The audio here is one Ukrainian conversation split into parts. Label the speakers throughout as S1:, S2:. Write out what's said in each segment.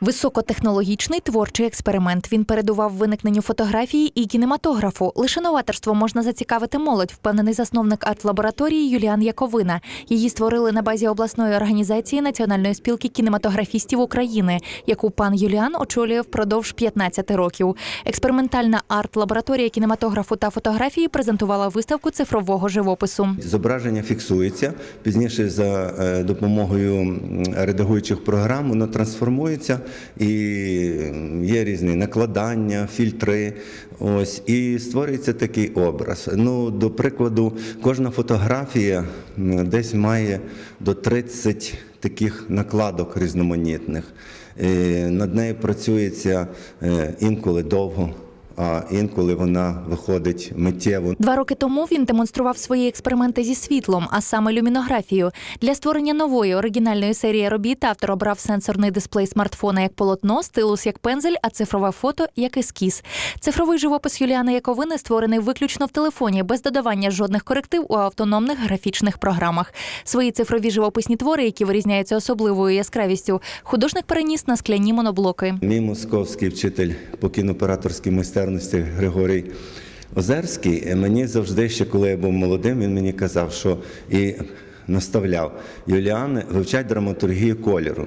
S1: Високотехнологічний творчий експеримент. Він передував виникненню фотографії і кінематографу. Лише новаторство можна зацікавити молодь, впевнений засновник арт-лабораторії Юліан Яковина. Її створили на базі обласної організації Національної спілки кінематографістів України, яку пан Юліан очолює впродовж 15 років. Експериментальна арт-лабораторія кінематографу та фотографії презентувала виставку цифрового живопису.
S2: Зображення фіксується пізніше за е, допомогою редагуючих програм, воно трансформується і є різні накладання, фільтри. Ось і створюється такий образ. Ну, до прикладу, кожна фотографія десь має до 30 таких накладок різноманітних. Е, Над нею працюється е, інколи довго, а інколи вона виходить миттєво.
S1: Два роки тому він демонстрував свої експерименти зі світлом, а саме люмінографію. Для створення нової оригінальної серії робіт автор обрав сенсорний дисплей смартфона як полотно, стилус як пензель, а цифрове фото як ескіз. Цифровий живопис Юліани Яковини створений виключно в телефоні, без додавання жодних коректив у автономних графічних програмах. Свої цифрові живописні твори, які вирізняються особливою яскравістю, художник переніс на скляні моноблоки.
S2: Мій московський вчитель по кінооператорській майстерності Григорій Озерський. Мені завжди, ще коли я був молодим, він мені казав, що і наставляв Юліани вивчать драматургію кольору.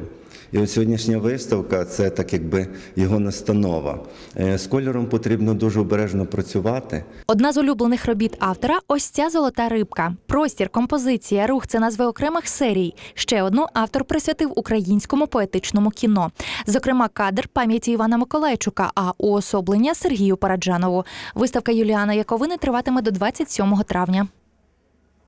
S2: І от сьогоднішня виставка це так якби його настанова. Е, З кольором потрібно дуже обережно працювати.
S1: Одна з улюблених робіт автора ось ця золота рибка. Простір, композиція, рух це назви окремих серій. Ще одну автор присвятив українському поетичному кіно. Зокрема, кадр пам'яті Івана Миколайчука, а уособлення Сергію Параджанову. Виставка Юліана Яковини триватиме до 27 травня.